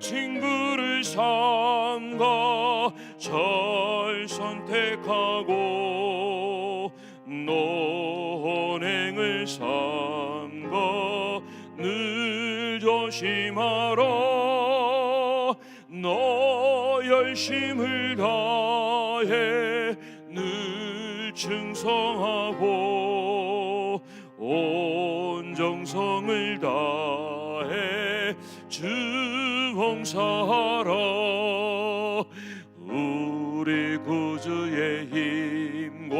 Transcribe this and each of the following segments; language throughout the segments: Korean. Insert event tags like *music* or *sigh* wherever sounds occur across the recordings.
친구를 삼가 잘 선택하고 노행을 삼가 늘 조심하라. 너 열심을 다해 늘 충성하고 주봉사하라 우리 구주의 힘과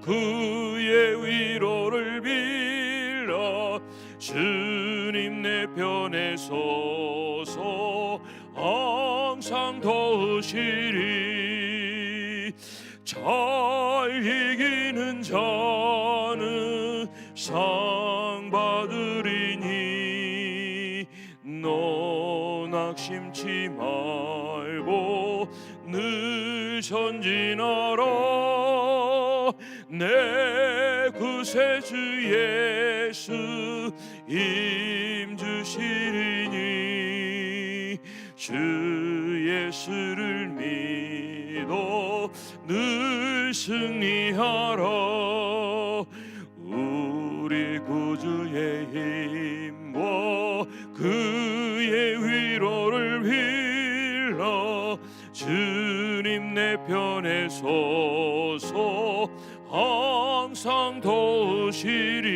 그의 위로를 빌라 주님 내 편에 서서 항상 도우시리. 잘 이기는 자는 상받 심치 말고 늘 전진하라. 내 구세주 예수 힘주시리니 주 예수를 믿어 늘 승리하라 서서 항상 도우시리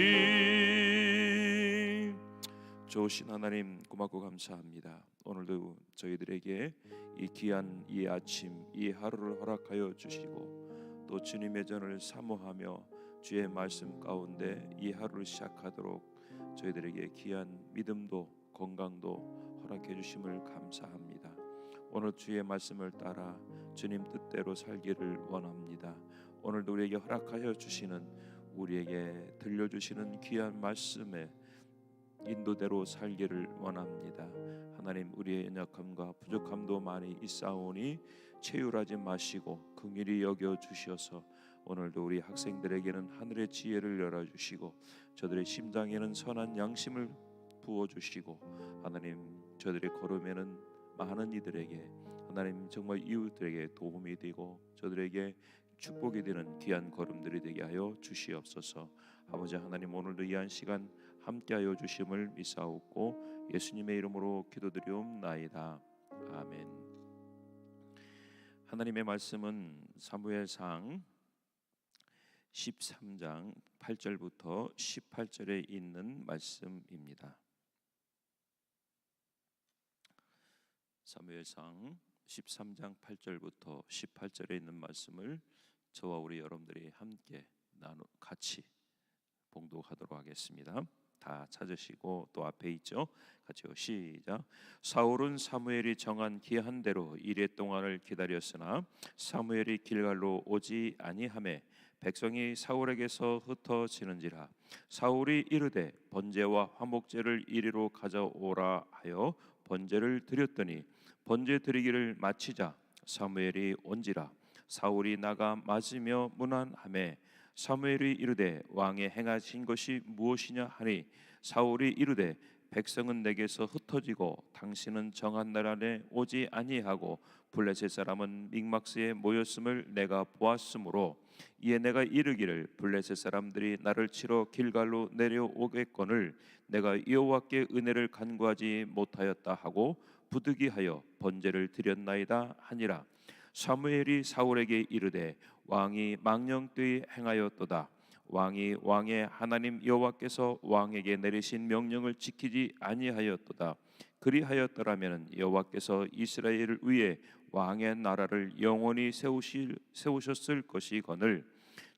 좋으신 하나님 고맙고 감사합니다. 오늘도 저희들에게 이 귀한 이 아침 이 하루를 허락하여 주시고 또 주님의 전을 사모하며 주의 말씀 가운데 이 하루를 시작하도록 저희들에게 귀한 믿음도 건강도 허락해 주심을 감사합니다. 오늘 주의 말씀을 따라 주님 뜻대로 살기를 원합니다. 오늘도 우리에게 허락하여 주시는 우리에게 들려주시는 귀한 말씀에 인도대로 살기를 원합니다. 하나님 우리의 연약함과 부족함도 많이 있사오니 체휼하지 마시고 긍휼히 여겨 주셔서 오늘도 우리 학생들에게는 하늘의 지혜를 열어 주시고 저들의 심장에는 선한 양심을 부어 주시고 하나님 저들의 걸음에는 많은 이들에게 하나님 정말 이웃들에게 도움이 되고 저들에게 축복이 되는 귀한 걸음들이 되게 하여 주시옵소서. 아버지 하나님 오늘도 이 한 시간 함께하여 주심을 믿사옵고 예수님의 이름으로 기도드리옵나이다. 아멘. 하나님의 말씀은 사무엘상 13장 8절부터 18절에 있는 말씀입니다. 사무엘상 13장 8절부터 18절에 있는 말씀을 저와 우리 여러분들이 함께 나누 같이 봉독하도록 하겠습니다. 다 찾으시고 또 앞에 있죠. 같이요. 시작. 사울은 사무엘이 정한 기한 대로 이래 동안을 기다렸으나 사무엘이 길갈로 오지 아니하매 백성이 사울에게서 흩어지는지라 사울이 이르되 번제와 화목제를 이리로 가져오라 하여 번제를 드렸더니 번제 드리기를 마치자 사무엘이 온지라 사울이 나가 맞으며 문안하매 사무엘이 이르되 왕의 행하신 것이 무엇이냐 하니 사울이 이르되 백성은 내게서 흩어지고 당신은 정한 날 안에 오지 아니하고 블레셋 사람은 믹막스에 모였음을 내가 보았으므로 이에 내가 이르기를 블레셋 사람들이 나를 치러 길갈로 내려오겠거늘 내가 여호와께 은혜를 간구하지 못하였다 하고 부득이하여 번제를 드렸나이다 하니라. 사무엘이 사울에게 이르되 왕이 망령되이 행하였도다. 왕이 왕의 하나님 여호와께서 왕에게 내리신 명령을 지키지 아니하였도다. 그리하였더라면 여호와께서 이스라엘을 위해 왕의 나라를 영원히 세우실 세우셨을 것이거늘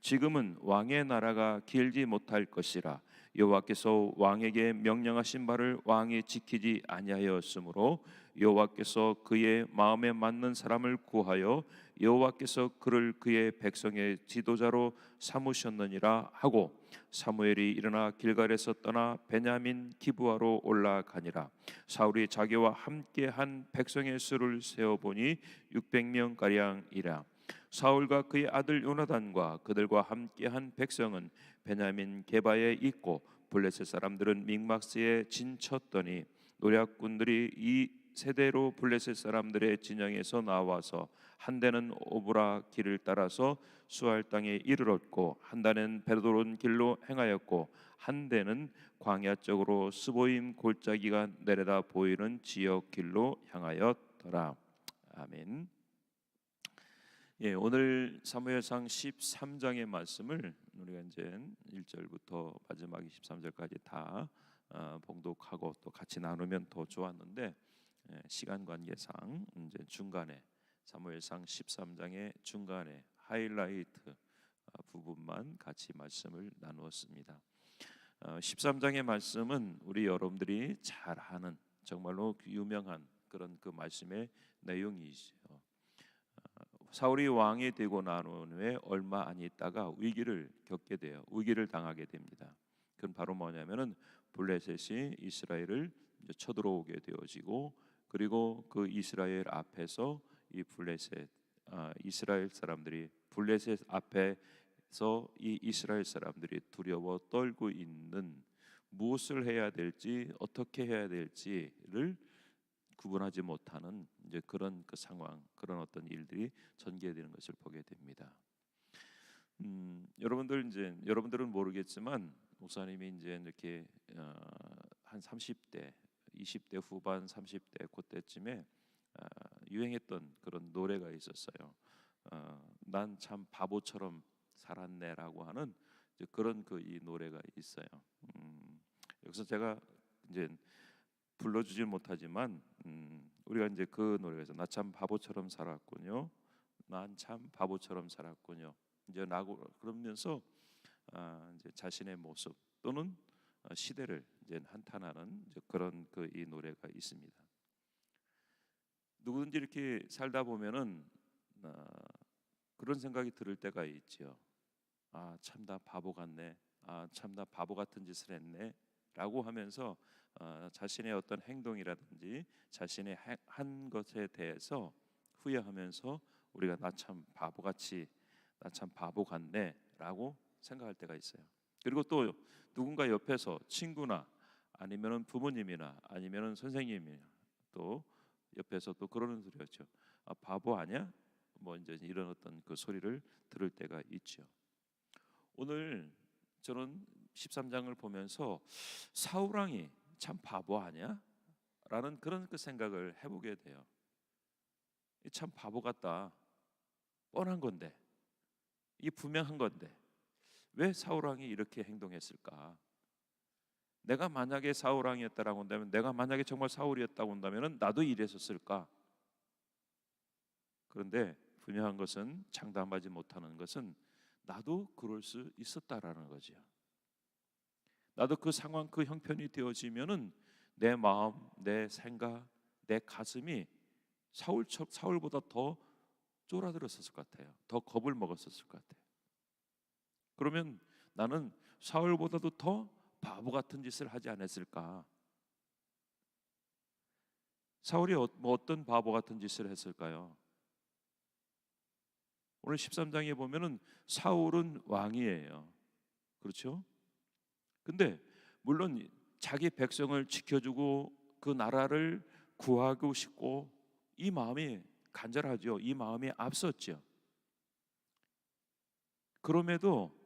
지금은 왕의 나라가 길지 못할 것이라 여호와께서 왕에게 명령하신 바를 왕이 지키지 아니하였으므로 여호와께서 그의 마음에 맞는 사람을 구하여 여호와께서 그를 그의 백성의 지도자로 삼으셨느니라 하고 사무엘이 일어나 길갈에서 떠나 베냐민 기브아로 올라가니라. 사울이 자기와 함께 한 백성의 수를 세어 보니 600명 가량이라 사울과 그의 아들 요나단과 그들과 함께 한 백성은 베냐민 게바에 있고 블레셋 사람들은 믹막스에 진쳤더니 노략군들이 이 세대로 블레셋 사람들의 진영에서 나와서 한 대는 오브라 길을 따라서 수할 땅에 이르렀고 한 대는 베드로온 길로 행하였고 한 대는 광야 쪽으로 스보임 골짜기가 내려다 보이는 지역 길로 향하였더라. 아멘. 예, 오늘 사무엘상 13장의 말씀을 우리가 이제 1절부터 마지막 23절까지 다 어, 봉독하고 또 같이 나누면 더 좋았는데 예, 시간 관계상 이제 중간에 사무엘상 13장의 중간에 하이라이트 어, 부분만 같이 말씀을 나누었습니다. 어, 13장의 말씀은 우리 여러분들이 잘 아는 정말로 유명한 그런 그 말씀의 내용이죠. 어, 사울이 왕이 되고 난 후에 얼마 안 있다가 위기를 겪게 돼요. 위기를 당하게 됩니다. 그건 바로 뭐냐면은 블레셋이 이스라엘을 쳐들어오게 되어지고 그리고 그 이스라엘 앞에서 이 블레셋 아, 이스라엘 사람들이 블레셋 앞에서 이 이스라엘 사람들이 두려워 떨고 있는 무엇을 해야 될지 어떻게 해야 될지를 구분하지 못하는 이제 그런 그 상황 그런 어떤 일들이 전개되는 것을 보게 됩니다. 음, 여러분들 이제 여러분들은 모르겠지만 목사님이 이제 이렇게 어, 한 30대, 20대 후반, 30대 그때쯤에 어, 유행했던 그런 노래가 있었어요. 어, 난참 바보처럼 살았네라고 하는 그런 그 이 노래가 있어요. 음, 여기서 제가 이제 불러주질 못하지만 음, 우리가 이제 그 노래에서 나 참 바보처럼 살았군요. 난 참 바보처럼 살았군요. 이제 나고 그러면서 아, 이제 자신의 모습 또는 어, 시대를 이제 한탄하는 이제 그런 그 이 노래가 있습니다. 누구든지 이렇게 살다 보면은 어, 그런 생각이 들을 때가 있죠. 아, 참 나 바보 같네. 아, 참 나 바보 같은 짓을 했네. 라고 하면서 어, 자신의 어떤 행동이라든지 자신의 해- 한 것에 대해서 후회하면서 우리가 나 참 바보같이 나 참 바보 같네 라고 생각할 때가 있어요. 그리고 또 누군가 옆에서 친구나 아니면은 부모님이나 아니면은 선생님이나 또 옆에서 또 그러는 소리였죠. 아, 바보 아니야? 뭐 이제 이런 어떤 그 소리를 들을 때가 있죠. 오늘 저는 13장을 보면서 사울 왕이 참 바보 아니야? 라는 그런 그 생각을 해보게 돼요. 이참 바보 같다. 뻔한 건데. 이 분명한 건데. 왜 사울 왕이 이렇게 행동했을까? 내가 만약에 사울 왕이었다라고 한다면 내가 만약에 정말 사울이었다고 한다면은 나도 이랬었을까? 그런데 분명한 것은 장담하지 못하는 것은 나도 그럴 수 있었다라는 거죠. 나도 그 상황 그 형편이 되어지면은 내 마음, 내 생각, 내 가슴이 사울 사울보다 더 쫄아들었을 것 같아요. 더 겁을 먹었을 것 같아요. 그러면 나는 사울보다도 더 바보 같은 짓을 하지 않았을까? 사울이 어, 뭐 어떤 바보 같은 짓을 했을까요? 오늘 13장에 보면은 사울은 왕이에요. 그렇죠? 근데 물론 자기 백성을 지켜주고 그 나라를 구하고 싶고 이 마음이 간절하죠. 이 마음이 앞섰죠. 그럼에도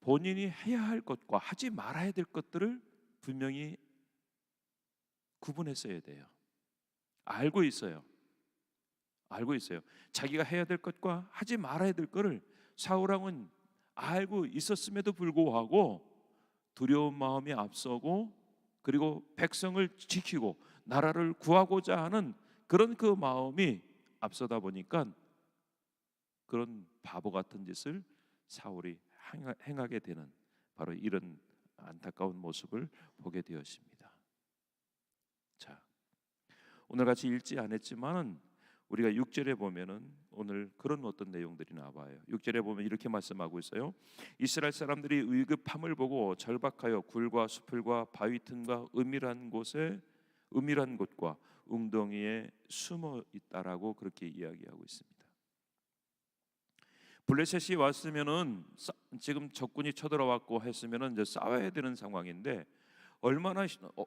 본인이 해야 할 것과 하지 말아야 될 것들을 분명히 구분했어야 돼요. 알고 있어요. 알고 있어요. 자기가 해야 될 것과 하지 말아야 될 것을 사울왕은 알고 있었음에도 불구하고 두려운 마음이 앞서고 그리고 백성을 지키고 나라를 구하고자 하는 그런 그 마음이 앞서다 보니까 그런 바보 같은 짓을 사울이 행하- 행하게 되는 바로 이런 안타까운 모습을 보게 되었습니다. 자, 오늘 같이 읽지 않았지만은 우리가 6절에 보면은 오늘 그런 어떤 내용들이 나와요. 6절에 보면 이렇게 말씀하고 있어요. 이스라엘 사람들이 위급함을 보고 절박하여 굴과 수풀과 바위 틈과 은밀한 곳에 은밀한 곳과 웅덩이에 숨어 있다라고 그렇게 이야기하고 있습니다. 블레셋이 왔으면은 싸- 지금 적군이 쳐들어왔고 했으면은 이제 싸워야 되는 상황인데 얼마나 시- 어,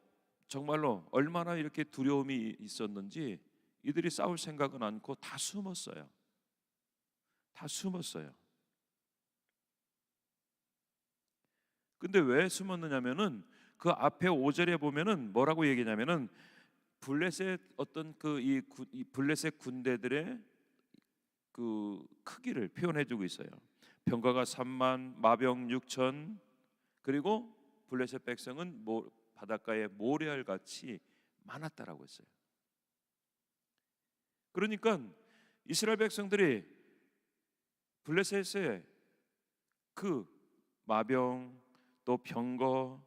정말로 얼마나 이렇게 두려움이 있었는지 이들이 싸울 생각은 않고 다 숨었어요. 다 숨었어요. 근데 왜 숨었느냐면은 그 앞에 5절에 보면은 뭐라고 얘기냐면은 블레셋 어떤 그 이 블레셋 군대들의 그 크기를 표현해 주고 있어요. 병가가 3만, 마병 6천, 그리고 블레셋 백성은 뭐 바닷가에 모래알 같이 많았다라고 했어요. 그러니까 이스라엘 백성들이 블레셋의 그 마병 또 병거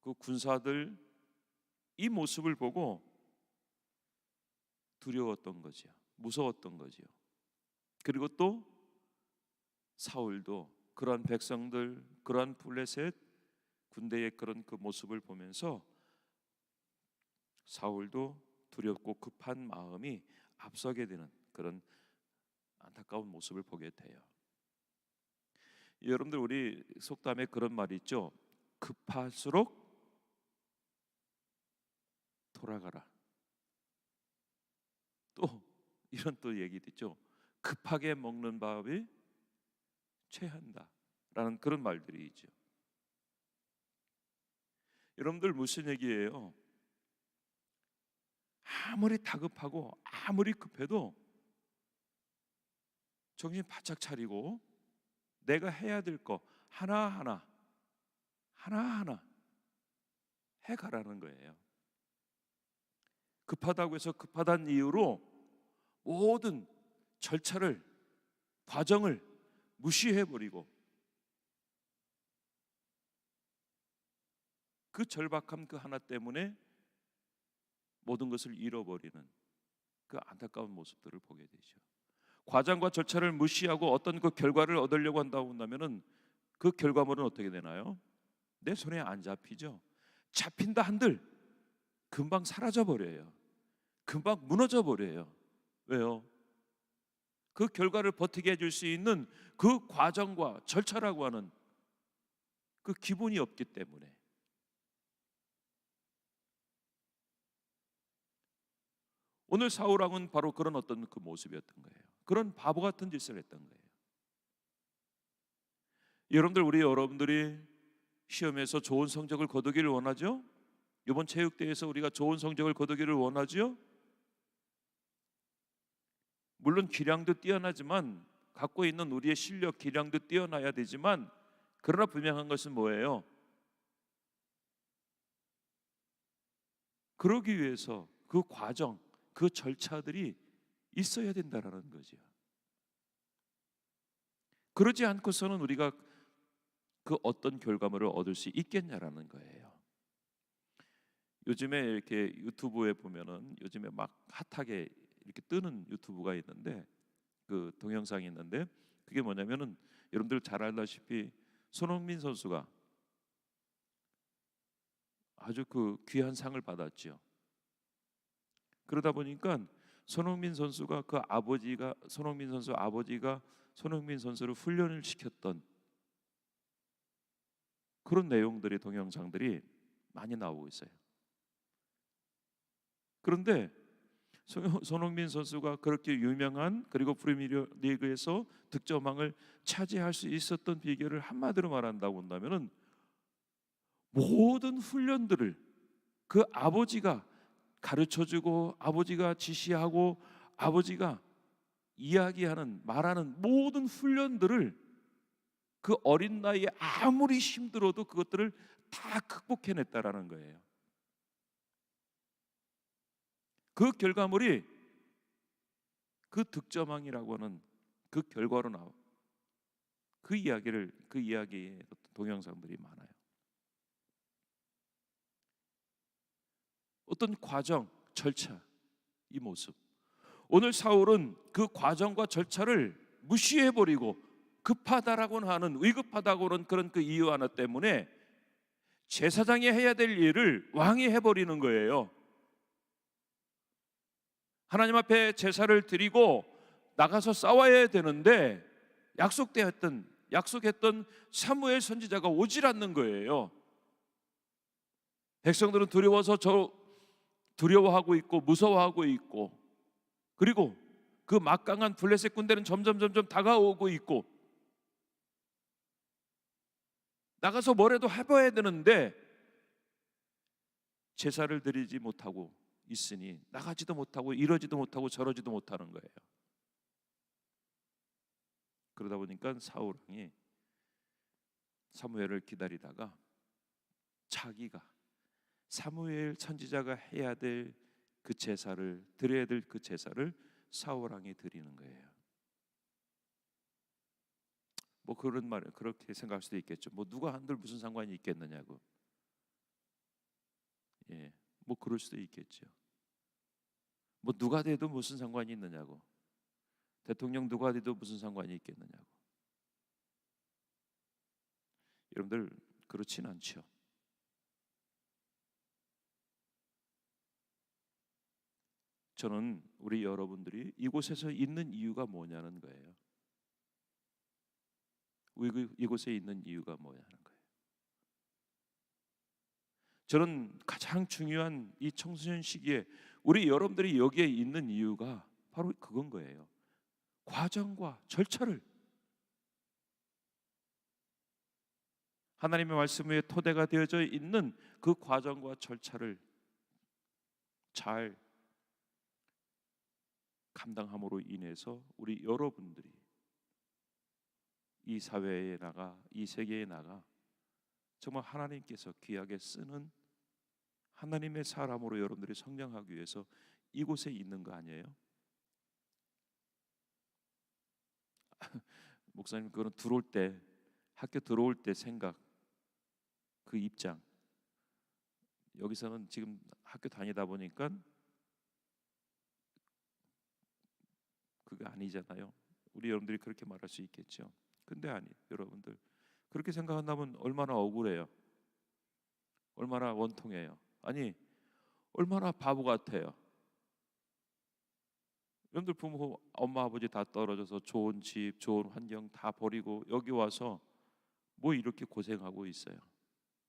그 군사들 이 모습을 보고 두려웠던 거지요. 무서웠던 거지요. 그리고 또 사울도 그러한 백성들, 그러한 블레셋 군대의 그런 그 모습을 보면서 사울도 두렵고 급한 마음이 앞서게 되는 그런 안타까운 모습을 보게 돼요. 여러분들 우리 속담에 그런 말이 있죠. 급할수록 돌아가라. 또 이런 또 얘기도 있죠. 급하게 먹는 밥이 체한다라는 그런 말들이 있죠. 여러분들 무슨 얘기예요? 아무리 다급하고 아무리 급해도 정신 바짝 차리고 내가 해야 될 거 하나하나 하나하나 해 가라는 거예요. 급하다고 해서 급하다는 이유로 모든 절차를 과정을 무시해 버리고 그 절박함 그 하나 때문에 모든 것을 잃어버리는 그 안타까운 모습들을 보게 되죠. 과정과 절차를 무시하고 어떤 그 결과를 얻으려고 한다고 한다면은 그 결과물은 어떻게 되나요? 내 손에 안 잡히죠. 잡힌다 한들 금방 사라져 버려요. 금방 무너져 버려요. 왜요? 그 결과를 버티게 해줄 수 있는 그 과정과 절차라고 하는 그 기본이 없기 때문에 오늘 사울왕은 바로 그런 어떤 그 모습이었던 거예요. 그런 바보 같은 짓을 했던 거예요. 여러분들 우리 여러분들이 시험에서 좋은 성적을 거두기를 원하죠? 이번 체육대회에서 우리가 좋은 성적을 거두기를 원하죠? 물론 기량도 뛰어나지만 갖고 있는 우리의 실력 기량도 뛰어나야 되지만 그러나 분명한 것은 뭐예요? 그러기 위해서 그 과정, 그 절차들이 있어야 된다라는 거죠. 그러지 않고서는 우리가 그 어떤 결과물을 얻을 수 있겠냐라는 거예요. 요즘에 이렇게 유튜브에 보면은 요즘에 막 핫하게 이렇게 뜨는 유튜브가 있는데 그 동영상이 있는데 그게 뭐냐면은 여러분들 잘 알다시피 손흥민 선수가 아주 그 귀한 상을 받았죠. 그러다 보니까 손흥민 선수가 그 아버지가 손흥민 선수 아버지가 손흥민 선수를 훈련을 시켰던 그런 내용들의 동영상들이 많이 나오고 있어요. 그런데 손흥민 선수가 그렇게 유명한 그리고 프리미어 리그에서 득점왕을 차지할 수 있었던 비결을 한마디로 말한다고 한다면은 모든 훈련들을 그 아버지가 가르쳐 주고 아버지가 지시하고 아버지가 이야기하는 말하는 모든 훈련들을 그 어린 나이에 아무리 힘들어도 그것들을 다 극복해냈다라는 거예요. 그 결과물이 그 득점왕이라고 하는 그 결과로 나와. 그 이야기를 그 이야기의 동영상들이 많아요. 어떤 과정, 절차, 이 모습. 오늘 사울은 그 과정과 절차를 무시해 버리고 급하다라고 하는 위급하다고는 그런 그 이유 하나 때문에 제사장이 해야 될 일을 왕이 해 버리는 거예요. 하나님 앞에 제사를 드리고 나가서 싸워야 되는데 약속되었던 약속했던 사무엘 선지자가 오질 않는 거예요. 백성들은 두려워서 저 두려워하고 있고 무서워하고 있고 그리고 그 막강한 블레셋 군대는 점점 점점 다가오고 있고 나가서 뭐라도 해봐야 되는데 제사를 드리지 못하고 있으니 나가지도 못하고 이러지도 못하고 저러지도 못하는 거예요. 그러다 보니까 사울 왕이 사무엘을 기다리다가 자기가 사무엘 선지자가 해야 될 그 제사를 드려야 될 그 제사를 사울 왕이 드리는 거예요. 뭐 그런 말 그렇게 생각할 수도 있겠죠. 뭐 누가 한들 무슨 상관이 있겠느냐고. 예, 뭐 그럴 수도 있겠죠. 뭐 누가 돼도 무슨 상관이 있느냐고. 대통령 누가 돼도 무슨 상관이 있겠느냐고. 여러분들 그렇진 않죠. 저는 우리 여러분들이 이곳에서 있는 이유가 뭐냐는 거예요. 그, 이곳에 있는 이유가 뭐냐는 거예요. 저는 가장 중요한 이 청소년 시기에 우리 여러분들이 여기에 있는 이유가 바로 그건 거예요. 과정과 절차를 하나님의 말씀 위에 토대가 되어져 있는 그 과정과 절차를 잘 감당함으로 인해서 우리 여러분들이 이 사회에 나가 이 세계에 나가 정말 하나님께서 귀하게 쓰는 하나님의 사람으로 여러분들이 성장하기 위해서 이곳에 있는 거 아니에요? *laughs* 목사님 그거는 들어올 때 학교 들어올 때 생각 그 입장 여기서는 지금 학교 다니다 보니까 그게 아니잖아요. 우리 여러분들이 그렇게 말할 수 있겠죠. 근데 아니 여러분들 그렇게 생각한다면 얼마나 억울해요. 얼마나 원통해요. 아니 얼마나 바보 같아요. 여러분들 부모 엄마 아버지 다 떨어져서 좋은 집 좋은 환경 다 버리고 여기 와서 뭐 이렇게 고생하고 있어요.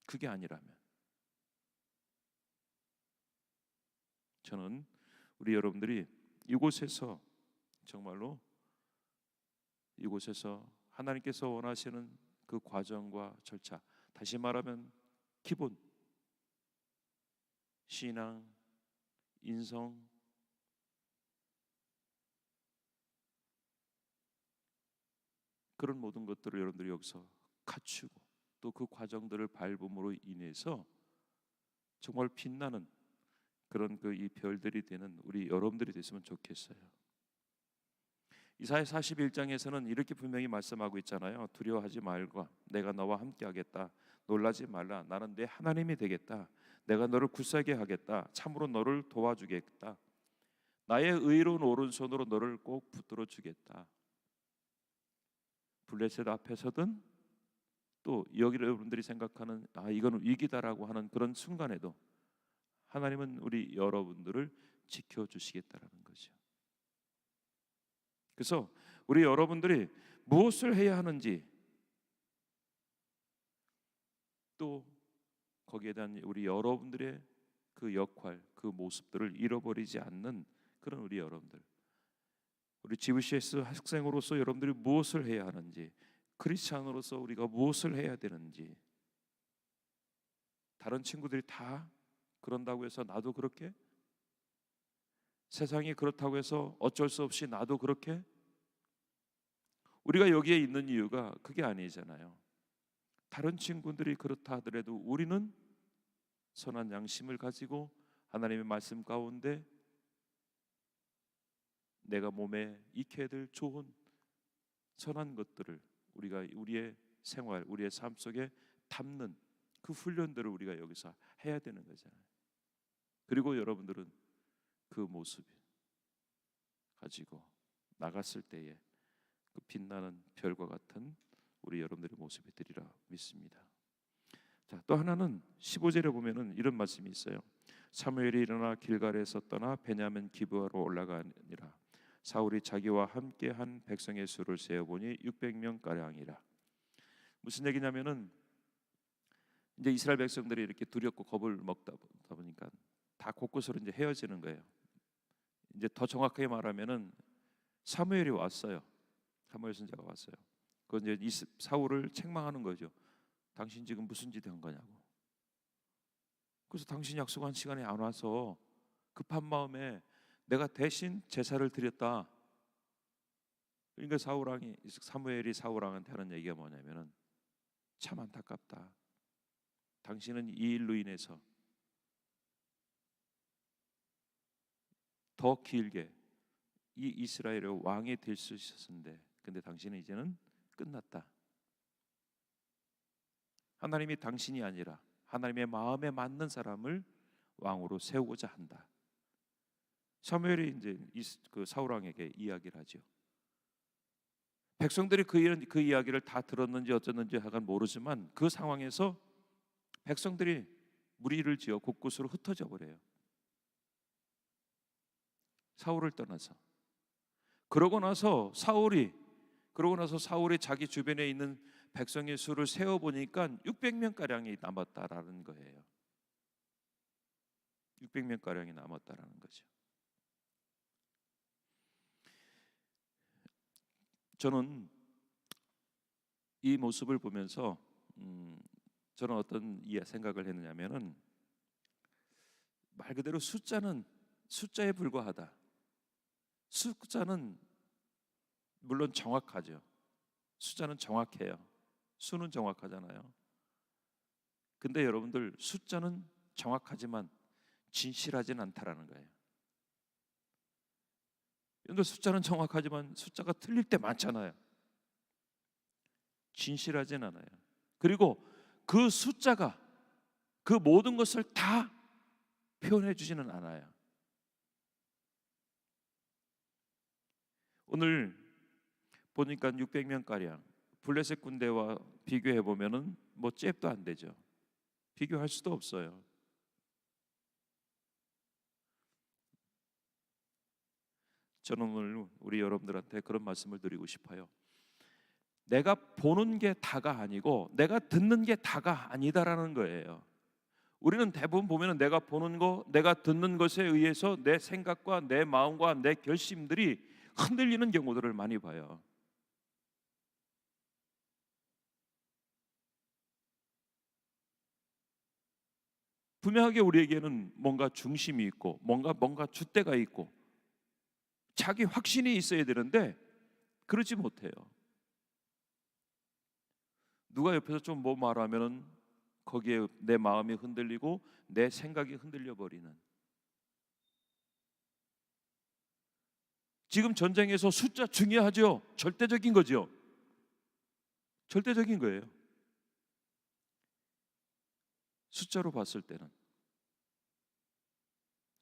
그게 아니라면 저는 우리 여러분들이 이곳에서 정말로 이곳에서 하나님께서 원하시는 그 과정과 절차 다시 말하면 기본 신앙 인성 그런 모든 것들을 여러분들이 여기서 갖추고 또 그 과정들을 밟음으로 인해서 정말 빛나는 그런 그 이 별들이 되는 우리 여러분들이 됐으면 좋겠어요. 이사야 41장에서는 이렇게 분명히 말씀하고 있잖아요. 두려워하지 말고 내가 너와 함께 하겠다. 놀라지 말라. 나는 내 하나님이 되겠다. 내가 너를 굳세게 하겠다. 참으로 너를 도와주겠다. 나의 의로운 오른손으로 너를 꼭 붙들어 주겠다. 블레셋 앞에서든 또 여기 여러분들이 생각하는 아 이거는 위기다라고 하는 그런 순간에도 하나님은 우리 여러분들을 지켜 주시겠다라는 거죠. 그래서 우리 여러분들이 무엇을 해야 하는지 또 거기에 대한 우리 여러분들의 그 역할, 그 모습들을 잃어버리지 않는 그런 우리 여러분들. 우리 GVCS 학생으로서 여러분들이 무엇을 해야 하는지, 크리스찬으로서 우리가 무엇을 해야 되는지. 다른 친구들이 다 그런다고 해서 나도 그렇게 세상이 그렇다고 해서 어쩔 수 없이 나도 그렇게 우리가 여기에 있는 이유가 그게 아니잖아요. 다른 친구들이 그렇다 하더라도 우리는 선한 양심을 가지고 하나님의 말씀 가운데 내가 몸에 익혀야 될 좋은 선한 것들을 우리가 우리의 생활, 우리의 삶 속에 담는 그 훈련들을 우리가 여기서 해야 되는 거잖아요. 그리고 여러분들은 그 모습 가지고 나갔을 때에 그 빛나는 별과 같은 우리 여러분들의 모습이 되리라 믿습니다. 자, 또 하나는 15절에 보면은 이런 말씀이 있어요. 사무엘이 일어나 길갈에서 떠나 베냐민 기브아로 올라가니라. 사울이 자기와 함께 한 백성의 수를 세어 보니 600명 가량이라. 무슨 얘기냐면은 이제 이스라엘 백성들이 이렇게 두렵고 겁을 먹다 보니까 다 곳곳으로 이제 헤어지는 거예요. 이제 더 정확하게 말하면은 사무엘이 왔어요. 사무엘 선자가 왔어요. 그 이제 이 사울을 책망하는 거죠. 당신 지금 무슨 짓 한 거냐고. 그래서 당신 약속한 시간에 안 와서 급한 마음에 내가 대신 제사를 드렸다. 그러니까 사울 왕이 사무엘이 사울 왕한테 하는 얘기가 뭐냐면은 참 안타깝다. 당신은 이 일로 인해서 더 길게 이 이스라엘의 왕이 될 수 있었는데 근데 당신은 이제는 끝났다. 하나님이 당신이 아니라 하나님의 마음에 맞는 사람을 왕으로 세우고자 한다. 사무엘이 이제 그 사울 왕에게 이야기를 하죠. 백성들이 그, 이런, 그 이야기를 다 들었는지 어쩌는지 하간 모르지만 그 상황에서 백성들이 무리를 지어 곳곳으로 흩어져 버려요. 사울을 떠나서 그러고 나서 사울이 그러고 나서 사울이 자기 주변에 있는 백성의 수를 세어 보니까 600명 가량이 남았다라는 거예요. 600명 가량이 남았다라는 거죠. 저는 이 모습을 보면서 음, 저는 어떤 생각을 했느냐면은 말 그대로 숫자는 숫자에 불과하다. 숫자는 물론 정확하죠. 숫자는 정확해요. 수는 정확하잖아요. 근데 여러분들 숫자는 정확하지만 진실하진 않다라는 거예요. 근데 숫자는 정확하지만 숫자가 틀릴 때 많잖아요. 진실하진 않아요. 그리고 그 숫자가 그 모든 것을 다 표현해 주지는 않아요. 오늘 보니까 600명 가량 블레셋 군대와 비교해 보면은 뭐 잽도 안 되죠. 비교할 수도 없어요. 저는 오늘 우리 여러분들한테 그런 말씀을 드리고 싶어요. 내가 보는 게 다가 아니고 내가 듣는 게 다가 아니다라는 거예요. 우리는 대부분 보면은 내가 보는 거, 내가 듣는 것에 의해서 내 생각과 내 마음과 내 결심들이 흔들리는 경우들을 많이 봐요. 분명하게 우리에게는 뭔가 중심이 있고 뭔가 뭔가 줏대가 있고 자기 확신이 있어야 되는데 그러지 못해요. 누가 옆에서 좀 뭐 말하면은 거기에 내 마음이 흔들리고 내 생각이 흔들려 버리는 지금 전쟁에서 숫자 중요하죠. 절대적인 거죠. 절대적인 거예요. 숫자로 봤을 때는.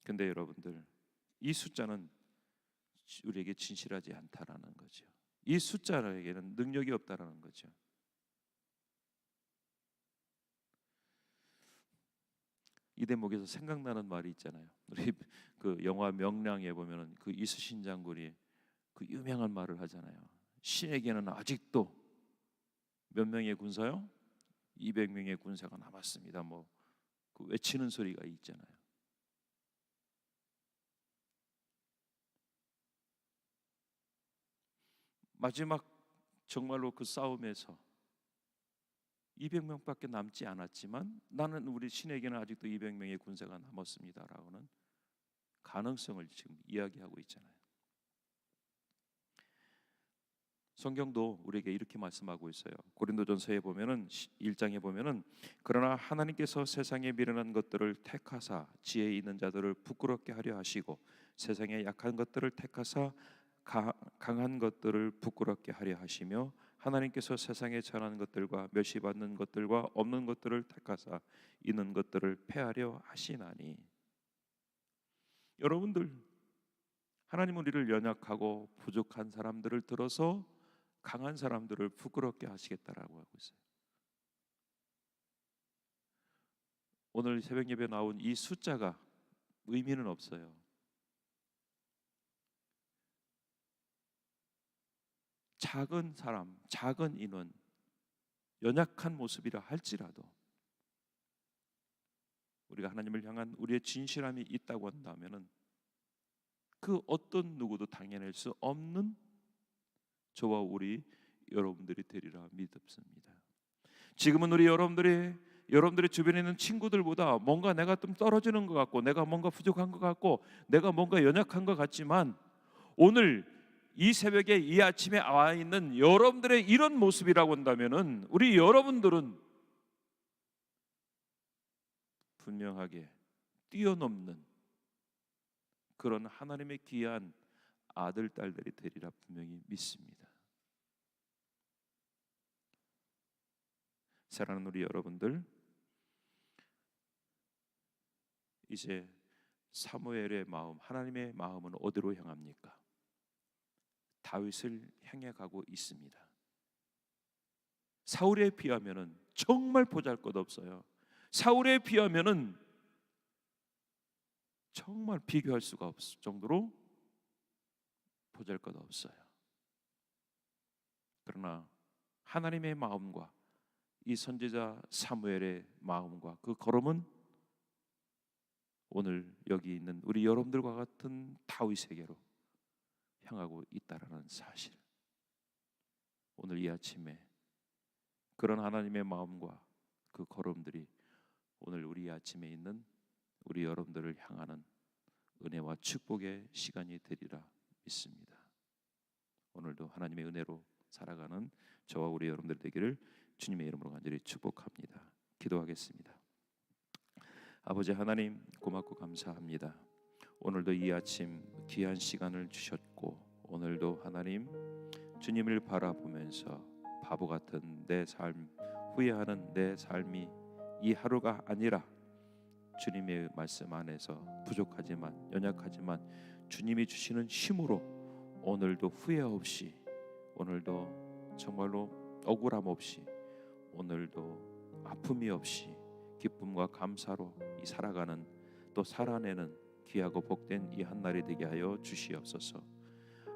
근데 여러분들, 이 숫자는 우리에게 진실하지 않다라는 거죠. 이 숫자에게는 능력이 없다라는 거죠. 이 대목에서 생각나는 말이 있잖아요. 우리 그 영화 명량에 보면은 그 이수신 장군이 그 유명한 말을 하잖아요. 신에게는 아직도 몇 명의 군사요? 200명의 군사가 남았습니다. 뭐 그 외치는 소리가 있잖아요. 마지막 정말로 그 싸움에서 200명밖에 남지 않았지만 나는 우리 신에게는 아직도 200명의 군사가 남았습니다라고는 가능성을 지금 이야기하고 있잖아요. 성경도 우리에게 이렇게 말씀하고 있어요. 고린도전서에 보면은 1장에 보면은 그러나 하나님께서 세상에 미련한 것들을 택하사 지혜 있는 자들을 부끄럽게 하려 하시고 세상에 약한 것들을 택하사 강한 것들을 부끄럽게 하려 하시며 하나님께서 세상에 전하는 것들과 멸시 받는 것들과 없는 것들을 택하사 있는 것들을 폐하려 하시나니 여러분들 하나님 우리를 연약하고 부족한 사람들을 들어서 강한 사람들을 부끄럽게 하시겠다라고 하고 있어요. 오늘 새벽 예배 나온 이 숫자가 의미는 없어요. 작은 사람, 작은 인원, 연약한 모습이라 할지라도 우리가 하나님을 향한 우리의 진실함이 있다고 한다면은 그 어떤 누구도 당해낼 수 없는 저와 우리 여러분들이 되리라 믿습니다. 지금은 우리 여러분들이 여러분들의 주변에 있는 친구들보다 뭔가 내가 좀 떨어지는 것 같고 내가 뭔가 부족한 것 같고 내가 뭔가 연약한 것 같지만 오늘 이 새벽에 이 아침에 와 있는 여러분들의 이런 모습이라고 한다면은 우리 여러분들은 분명하게 뛰어넘는 그런 하나님의 귀한 아들 딸들이 되리라 분명히 믿습니다. 사랑하는 우리 여러분들 이제 사무엘의 마음 하나님의 마음은 어디로 향합니까? 다윗을 향해 가고 있습니다. 사울에 비하면은 정말 보잘것없어요. 사울에 비하면은 정말 비교할 수가 없을 정도로 보잘것없어요. 그러나 하나님의 마음과 이 선지자 사무엘의 마음과 그 걸음은 오늘 여기 있는 우리 여러분들과 같은 다윗에게로 향하고 있다라는 사실. 오늘 이 아침에 그런 하나님의 마음과 그 걸음들이 오늘 우리 이 아침에 있는 우리 여러분들을 향하는 은혜와 축복의 시간이 되리라 믿습니다. 오늘도 하나님의 은혜로 살아가는 저와 우리 여러분들 되기를 주님의 이름으로 간절히 축복합니다. 기도하겠습니다. 아버지 하나님 고맙고 감사합니다. 오늘도 이 아침 귀한 시간을 주셨고 오늘도 하나님 주님을 바라보면서 바보 같은 내 삶 후회하는 내 삶이 이 하루가 아니라 주님의 말씀 안에서 부족하지만 연약하지만 주님이 주시는 힘으로 오늘도 후회 없이 오늘도 정말로 억울함 없이 오늘도 아픔이 없이 기쁨과 감사로 이 살아가는 또 살아내는 귀하고 복된 이 한 날이 되게 하여 주시옵소서.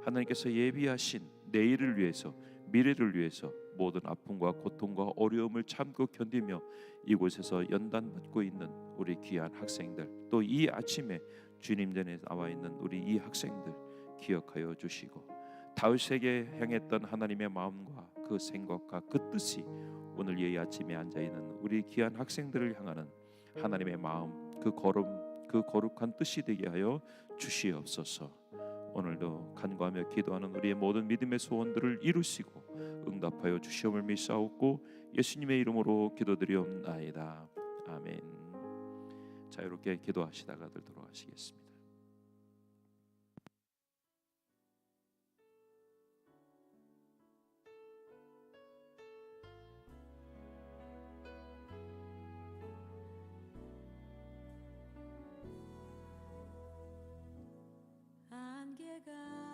하나님께서 예비하신 내일을 위해서 미래를 위해서 모든 아픔과 고통과 어려움을 참고 견디며 이곳에서 연단 받고 있는 우리 귀한 학생들 또 이 아침에 주님 전에 나와 있는 우리 이 학생들 기억하여 주시고 다윗에게 향했던 하나님의 마음과 그 생각과 그 뜻이 오늘 이 아침에 앉아 있는 우리 귀한 학생들을 향하는 하나님의 마음 그 걸음 그 거룩한 뜻이 되게 하여 주시옵소서. 오늘도 간구하며 기도하는 우리의 모든 믿음의 소원들을 이루시고 응답하여 주시옵을 믿사옵고 예수님의 이름으로 기도드리옵나이다. 아멘. 자유롭게 기도하시다가들 돌아가시겠습니다. apagar.